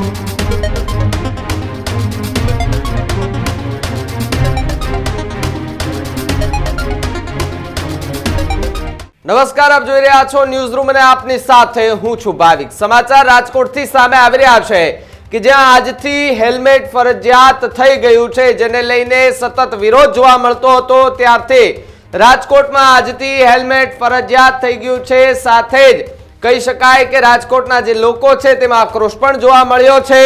નમસ્કાર, આપ જોઈ રહ્યા છો ન્યૂઝ રૂમ અને આપની સાથે હું છું ભાવિક. સમાચાર રાજકોટથી સામે આવી રહ્યા છે કે જ્યાં આજથી હેલ્મેટ ફરજિયાત થઈ ગયું છે, જેને લઈને સતત વિરોધ જોવા મળતો હતો. ત્યારથી રાજકોટમાં આજથી હેલ્મેટ ફરજિયાત થઈ ગયું છે. સાથે જ કહી શકાય કે રાજકોટના જે લોકો છે, તેમાં આક્રોશ પણ જોવા મળ્યો છે.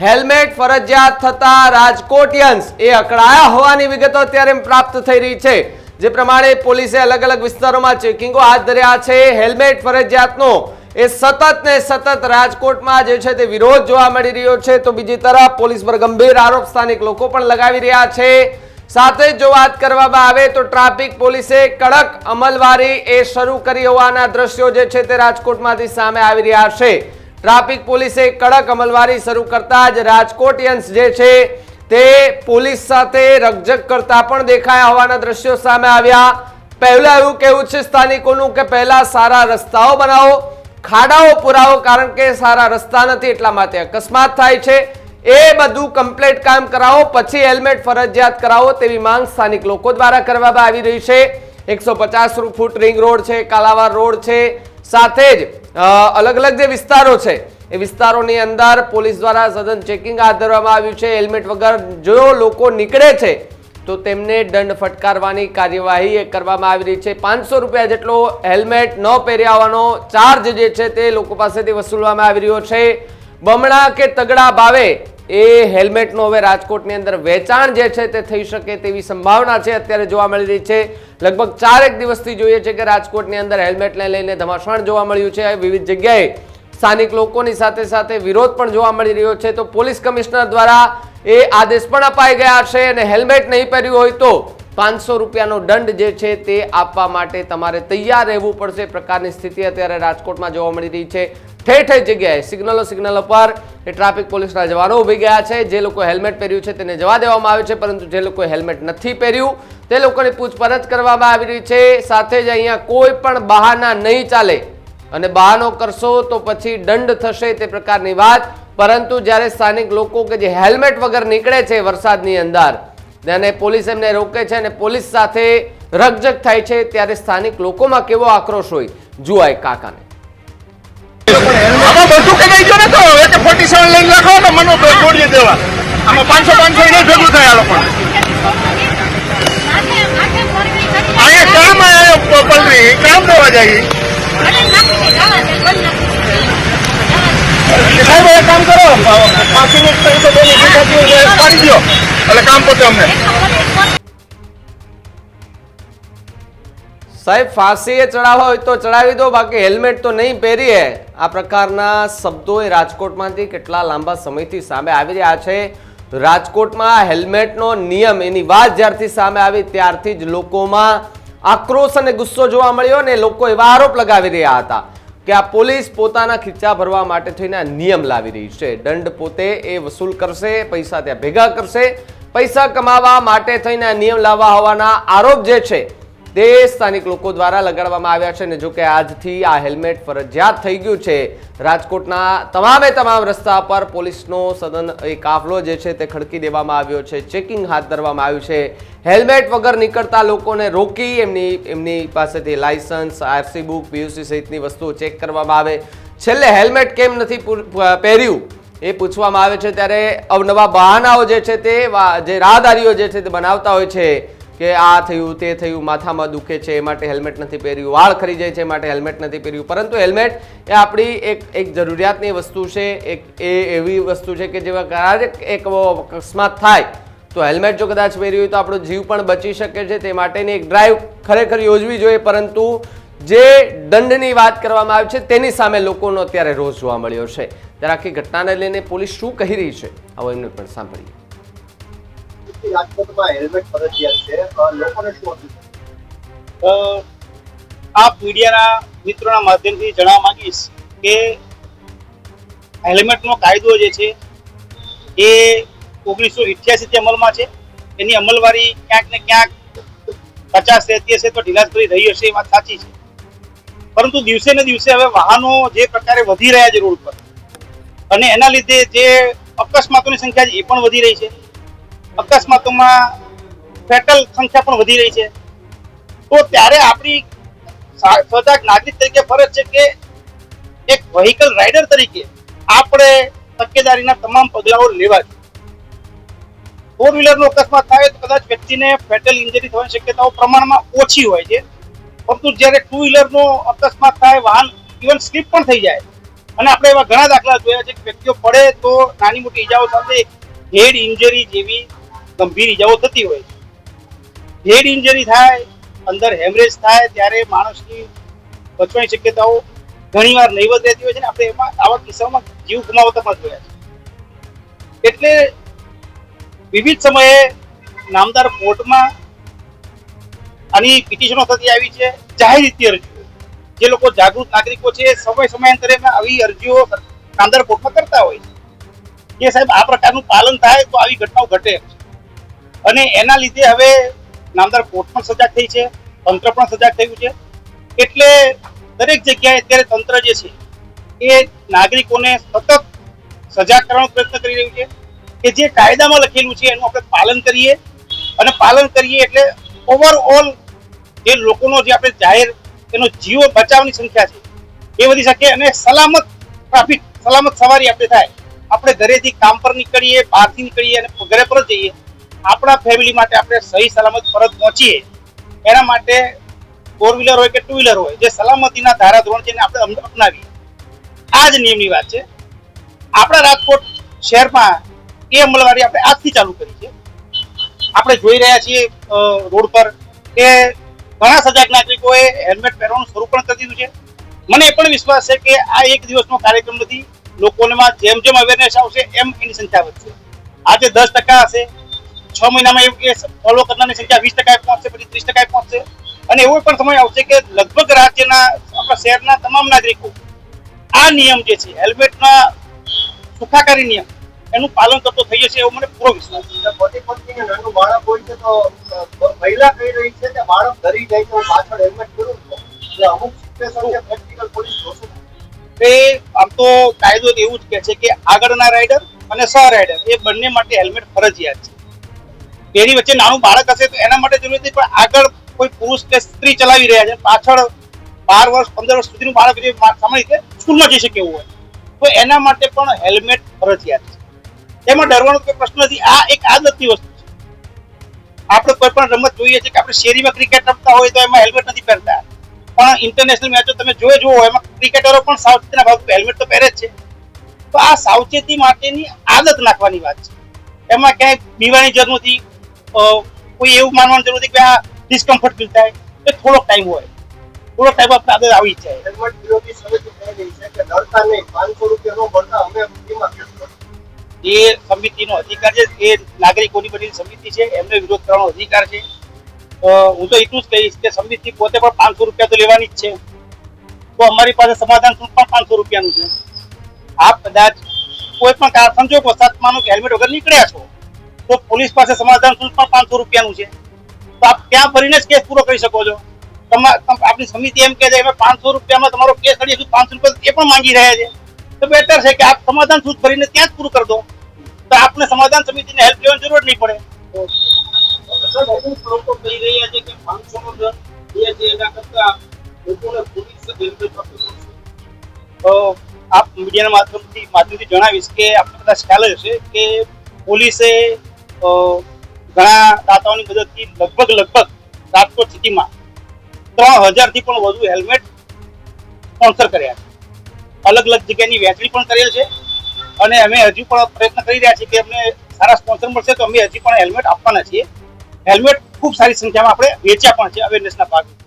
હેલ્મેટ ફરજિયાત થતા રાજકોટિયન્સ એ અકળાયા હોવાની વિગતો અત્યારે પ્રાપ્ત થઈ રહી છે. જે પ્રમાણે પોલીસે અલગ અલગ વિસ્તારોમાં ચેકિંગો હાથ ધર્યા છે. હેલ્મેટ ફરજિયાતનો એ સતત ને સતત રાજકોટમાં જે છે, તે વિરોધ જોવા મળી રહ્યો છે. તો બીજી તરફ પોલીસ પર ગંભીર આરોપ સ્થાનિક લોકો પણ લગાવી રહ્યા છે. સાથે જ વાત કરવામાં આવે તો ટ્રાફિક પોલીસે કડક અમલવારી એ શરૂ કરી હોવાના દ્રશ્યો જે છે તે રાજકોટમાંથી સામે આવી રહ્યા છે. ટ્રાફિક પોલીસે કડક અમલવારી શરૂ કરતા જ રાજકોટિયન્સ જે છે તે પોલીસ સાથે રકઝક કરતા પણ દેખાયા હોવાના દ્રશ્યો સામે આવ્યા. પહેલા એવું કેવું છે સ્થાનિકોનું કે પહેલા સારા રસ્તાઓ બનાવો, ખાડાઓ પુરાવો કારણ કે સારા રસ્તા નથી એટલા માટે અકસ્માત થાય છે. એ બધું કમ્પ્લીટ કામ કરાવો, પછી હેલ્મેટ ફરજિયાત કરાવો તેવી માંગ સ્થાનિક લોકો દ્વારા કરવામાં આવી રહી છે. એકસો પચાસ ફૂટ રિંગ રોડ છે, કાલાવાર રોડ છે. સાથે જ અલગ અલગ જે વિસ્તારો છે, એ વિસ્તારોની અંદર પોલીસ દ્વારા સઘન ચેકિંગ હાથ ધરવામાં આવ્યું છે. હેલ્મેટ વગર જો લોકો નીકળે છે, તો તેમને દંડ ફટકારવાની કાર્યવાહી કરવામાં આવી રહી છે. પાંચસો રૂપિયા જેટલો હેલ્મેટ ન પહેર્યા આવવાનો ચાર્જ જે છે તે લોકો પાસેથી વસૂલવામાં આવી રહ્યો છે. બમણા કે તગડા ભાવે એ હેલ્મેટનું હવે રાજકોટની અંદર વેચાણ જે છે તે થઈ શકે તેવી સંભાવના છે, અત્યારે જોવા મળી રહી છે. લગભગ ચારેક દિવસથી જોઈએ છે કે રાજકોટની અંદર હેલ્મેટને લઈને ધમાસણ જોવા મળ્યું છે. વિવિધ જગ્યાએ સ્થાનિક લોકોની સાથે સાથે વિરોધ પણ જોવા મળી રહ્યો છે. તો પોલીસ કમિશનર દ્વારા એ આદેશ પણ અપાઈ ગયા છે અને હેલ્મેટ નહીં પહેર્યું હોય તો પાંચસો રૂપિયાનો દંડ જે છે તે આપવા માટે તમારે તૈયાર રહેવું પડશે. પ્રકારની સ્થિતિ અત્યારે રાજકોટમાં જોવા મળી રહી છે. ઠેર ઠેર જગ્યાએ સિગ્નલો સિગ્નલો પર એ ટ્રાફિક પોલીસના જવાનો ઊભી ગયા છે. જે લોકો હેલ્મેટ પહેર્યું છે તેને જવા દેવામાં આવે છે, પરંતુ જે લોકોએ હેલ્મેટ નથી પહેર્યું, તે લોકોની પૂછપરછ કરવામાં આવી રહી છે. સાથે જ અહીંયા કોઈ પણ બહાના નહીં ચાલે અને બહાનો કરશો તો પછી દંડ થશે તે પ્રકારની વાત. પરંતુ જ્યારે સ્થાનિક લોકો કે જે હેલ્મેટ વગર નીકળે છે વરસાદની અંદર અને પોલીસ એમને રોકે છે અને પોલીસ સાથે રકજક થાય છે ત્યારે સ્થાનિક લોકોમાં કેવો આક્રોશ હોય? જુઓ કાકાને. આમાં બધું કદાઈ ગયો ને તો એક ફોર્ટી સેવન લઈને લખો તો મને દેવા. આમાં પાંચસો પાંચસો નહીં ભેગું થાય આ લોકોને. અહીંયા કામ આવ્યો પલરી કામ દેવા જાય એટલે સાહેબ, એક કામ કરો. પાંચ ગુજરાતી પાડી દો એટલે કામ પતે અમને. સાહેબ ફાંસીએ ચડાવવા હોય તો ચડાવી દો, બાકી હેલ્મેટ તો નહીં પહેરીએ. આ પ્રકારના શબ્દો એ રાજકોટમાંથી કેટલા લાંબા સમયથી સામે આવી રહ્યા છે. રાજકોટમાં હેલ્મેટનો નિયમ, એની વાત જ્યારથી સામે આવી ત્યારથી જ લોકોમાં આક્રોશ અને ગુસ્સો જોવા મળ્યો ને લોકો એવા આરોપ લગાવી રહ્યા હતા. કે આ પોલીસ પોતાના ખીચા ભરવા માટે થઈને આ નિયમ લાવી રહી છે. દંડ પોતે એ વસૂલ કરશે, પૈસા ત્યાં ભેગા કરશે. પૈસા કમાવા માટે થઈને આ નિયમ લાવવા હોવાના આરોપ જે છે તે સ્થાનિક લોકો દ્વારા લગાડવામાં આવ્યા છે ને જો કે આજથી આ હેલ્મેટ ફરજિયાત થઈ ગયું છે. રાજકોટના તમામે તમામ રસ્તા પર પોલીસનો સદન એ કાફલો જે છે તે ખડકી દેવામાં આવ્યો છે. ચેકિંગ હાથ ધરવામાં આવ્યું છે. હેલ્મેટ વગર નીકળતા લોકોને રોકી એમની એમની પાસેથી લાયસન્સ, આરસી બુક, પીયુસી સહિતની વસ્તુઓ ચેક કરવામાં આવે. છેલ્લે હેલ્મેટ કેમ નથી પહેર્યું? એ પૂછવામાં આવે છે ત્યારે અવનવા બહાનાઓ જે છે તે જે રાહદારીઓ જે છે તે બનાવતા હોય છે. કે આ થયું, તે થયું, માથામાં દુખે છે, એ માટે હેલ્મેટ નથી પહેર્યું, વાળ ખરી જાય છે, એ માટે હેલ્મેટ નથી પહેર્યું. પરંતુ હેલ્મેટ એ આપણી એક એક જરૂરિયાતની વસ્તુ છે, એક એ એવી વસ્તુ છે કે જેવા કદાચ એક અકસ્માત થાય, તો હેલ્મેટ જો કદાચ પહેર્યું હોય તો આપણો જીવ પણ બચી શકે છે. તે માટેની એક ડ્રાઈવ ખરેખર યોજવી જોઈએ, પરંતુ જે દંડની વાત કરવામાં આવી છે, તેની સામે લોકોનો અત્યારે રોષ જોવા મળ્યો છે. ત્યારે આખી ઘટનાને લઈને પોલીસ શું કહી રહી છે? આવો એમને પણ સાંભળીએ. રાજકોટમાં હેલ્મેટ ફરજિયાત છે. લોકોને શું આપ મીડિયાના મિત્રોના માધ્યમથી જણાવવા માંગીશ કે હેલ્મેટનો કાયદો જે છે, એ ઓગણીસો થી અમલમાં છે. એની અમલવારી ક્યાંક ને ક્યાંક પચાસ રહેતી તો ઢીલાસભરી રહી હશે, એ વાત સાચી છે. પરંતુ દિવસે ને દિવસે હવે વાહનો જે પ્રકારે વધી રહ્યા છે રોડ પર, અને એના લીધે જે અકસ્માતોની સંખ્યા છે, એ પણ વધી રહી છે. અકસ્માતોમાં ફેટલ સંખ્યા પણ વધી રહી છે. તો ત્યારે આપણી સજાગ નાગરિક તરીકે ફરજ છે કે એક વ્હીકલ રાઇડર તરીકે આપણે તકેદારીના તમામ પગલાઓ લેવા જોઈએ. ફોર વ્હીલરનો અકસ્માત થાય તો કદાચ વ્યક્તિને ફેટલ ઇન્જરી થવાની શક્યતાઓ પ્રમાણમાં ઓછી હોય છે. પરંતુ જ્યારે ટુ વ્હીલરનો અકસ્માત થાય, વાહન ઇવન સ્લીપ પણ થઈ જાય. અને આપણે એવા ઘણા દાખલા જોયા છે કે વ્યક્તિઓ પડે તો નાની મોટી ઈજાઓ સાથે હેડ ઇન્જરી જેવી ગંભીર ઈજાઓ થતી હોય છે. હેડ ઇન્જરી થાય, અંદર હેમરેજ થાય, ત્યારે માણસની બચવાની શક્યતાઓ ઘણીવાર નહીવત રહેતી હોય છે ને, આપણે એમાં આવા કિસ્સાઓમાં જીવ ગુમાવતા પણ જોયા છે. એટલે વિવિધ સમયે નામદાર કોર્ટમાં આની પિટિશનો થતી આવી છે. જાહેર રીતે અરજીઓ. જે લોકો જાગૃત નાગરિકો છે સમય સમયાંતરે આવી અરજીઓ નામદાર કોર્ટમાં કરતા હોય છે. કે સાહેબ, આ પ્રકારનું પાલન થાય તો આવી ઘટનાઓ ઘટે અને એના લીધે હવે નામદાર કોર્ટ પણ સજાગ થઈ છે, તંત્ર પણ સજાગ થયું છે. એટલે દરેક જગ્યાએ અત્યારે તંત્ર જે છે, એ નાગરિકોને સતત સજાગ કરવાનો પ્રયત્ન કરી રહ્યું છે કે જે કાયદામાં લખેલું છે એનું આપણે પાલન કરીએ અને પાલન કરીએ એટલે ઓવરઓલ જે લોકોનો જે આપણે જાહેર એનો જીવો બચાવની સંખ્યા છે, એ વધી શકે અને સલામત ટ્રાફિક, સલામત સવારી આપણે થાય. આપણે ઘરેથી કામ પર નીકળીએ, બહારથી નીકળીએ અને ઘરે પર જઈએ. આપણા ફેમિલી માટે આપણે સહી સલામત પરત પહોંચીએ એના માટે ફોર વ્હીલર હોય કે ટુ વ્હીલર હોય, જે સલામતીના ધારાધોરણ છે આપણે અપનાવીએ. આ જ નિયમની વાત છે. આપણા રાજકોટ શહેરમાં એ અમલવારી આપણે આજથી ચાલુ કરી છે. આપણે જોઈ રહ્યા છીએ રોડ પર કે ઘણા સજાગ નાગરિકોએ હેલ્મેટ પહેરવાનું શરૂ પણ કરી દીધું છે. મને પણ વિશ્વાસ છે કે આ એક દિવસનો કાર્યક્રમ નથી. લોકોમાં જેમ જેમ અવેરનેસ આવશે, એમ એની સંખ્યા વધશે. આજે દસ ટકા હશે. છ મહિનામાં કે ફોલો કરનારની સંખ્યા વીસ ટકાએ પહોંચશે પછી ત્રીસ ટકાએ પહોંચશે. અને એવો પણ સમય આવશે કે લગભગ રાજ્યના આપણા શહેરના તમામ નાગરિકો આ નિયમ જે છે હેલ્મેટના સુખાકારી નિયમ એનું પાલન કરતો થઈ જશે એવો મને પૂરો વિશ્વાસ છે. પતિ પત્ની નાનું બાળક હોય છે તો મહિલા કહી રહી છે કે બાળક ધરી જાય છે પાછળ હેલ્મેટ પહેરું એટલે અમુક સિચ્યુએશન છે પ્રેક્ટિકલ પોલીસ જોશે તે આમ તો કાયદો તો એવું જ કહે છે કે આગળના રાઇડર અને સહ રાઇડર એ બંને માટે હેલ્મેટ ફરજિયાત છે. એની વચ્ચે નાનું બાળક હશે તો એના માટે જરૂરી નથી પણ આગળ કોઈ પુરુષ કે સ્ત્રી ચલાવી રહ્યા છે. પાછળ બાર વર્ષ, પંદર વર્ષ સુધીનું બાળક જે સામાન્ય રીતે સ્કૂલમાં જઈ શકે એવું હોય. તો એના માટે પણ હેલ્મેટ ફરજિયાત છે. એમાં ડરવાનો કોઈ પ્રશ્ન નથી. આ એક આદતની વસ્તુ છે. આપણે કોઈ પણ રમત જોઈએ છે કે આપણે શેરીમાં ક્રિકેટ રમતા હોય તો એમાં હેલ્મેટ નથી પહેરતા. પણ ઇન્ટરનેશનલ મેચો તમે જોઈ જુઓ, એમાં ક્રિકેટરો પણ સાવચેતીના ભાગ હેલ્મેટ તો પહેરે જ છે. તો આ સાવચેતી માટેની આદત નાખવાની વાત છે. એમાં ક્યાંય બીવાની જરૂર નથી. કોઈ એવું માનવાની જરૂર નથી કે આ ડિસ્કમ્ફર્ટ ફીલ થાય. એ થોડોક ટાઈમ હોય. થોડો ટાઈમ આપણે આગળ આવી છે. એ સમિતિનો અધિકાર છે. એ નાગરિકોની બધી સમિતિ છે. એમને વિરોધ કરવાનો અધિકાર છે. હું તો એટલું જ કહીશ કે સમિતિ પોતે પણ પાંચસો રૂપિયા તો લેવાની જ છે. તો અમારી પાસે સમાધાન શુલ્ક પણ પાંચસો રૂપિયાનું છે. આપ કદાચ કોઈ પણ કાર માનો કે હેલ્મેટ વગર નીકળ્યા છો. તો પોલીસ પાસે સમાધાન શુલ્ક પણ પાંચસો રૂપિયાનું છે. તો આપ ત્યાં ફરીને જ કેસ પૂરો કરી શકો છો. આપની સમિતિ એમ કહે છે કે પાંચસો રૂપિયામાં તમારો કેસ અડી હજુ પાંચસો રૂપિયા એ પણ માંગી રહ્યા છે. તો બેટર છે કે આપ સમાધાન શુલ્ક ભરીને ત્યાં જ પૂરું કરી દો. તો આપને સમાધાન સમિતિને હેલ્પ લેવાની જરૂર નહીં પડે. લોકો કહી રહ્યા છે કે 500 નો દંડ એના કરતા લોકોને પોલીસ આપ મીડિયાના માધ્યમથી માધ્યમથી જણાવીશ કે આપણે કદાચ ખ્યાલ હશે કે પોલીસે ઘણા દાતાઓની મદદથી લગભગ લગભગ રાજકોટ સિટીમાં ત્રણ હજારથી પણ વધુ હેલ્મેટ સ્પોન્સર કર્યા છે. અલગ અલગ જગ્યાની વહેંચણી પણ કરેલ છે અને અમે હજુ પણ પ્રયત્ન કરી રહ્યા છીએ કે અમને સારા સ્પોન્સર મળશે તો અમે હજી પણ હેલ્મેટ આપવાના છીએ. હેલ્મેટ ખૂબ સારી સંખ્યામાં આપણે વેચ્યા પણ છે અવેરનેસના ભાગરૂપે.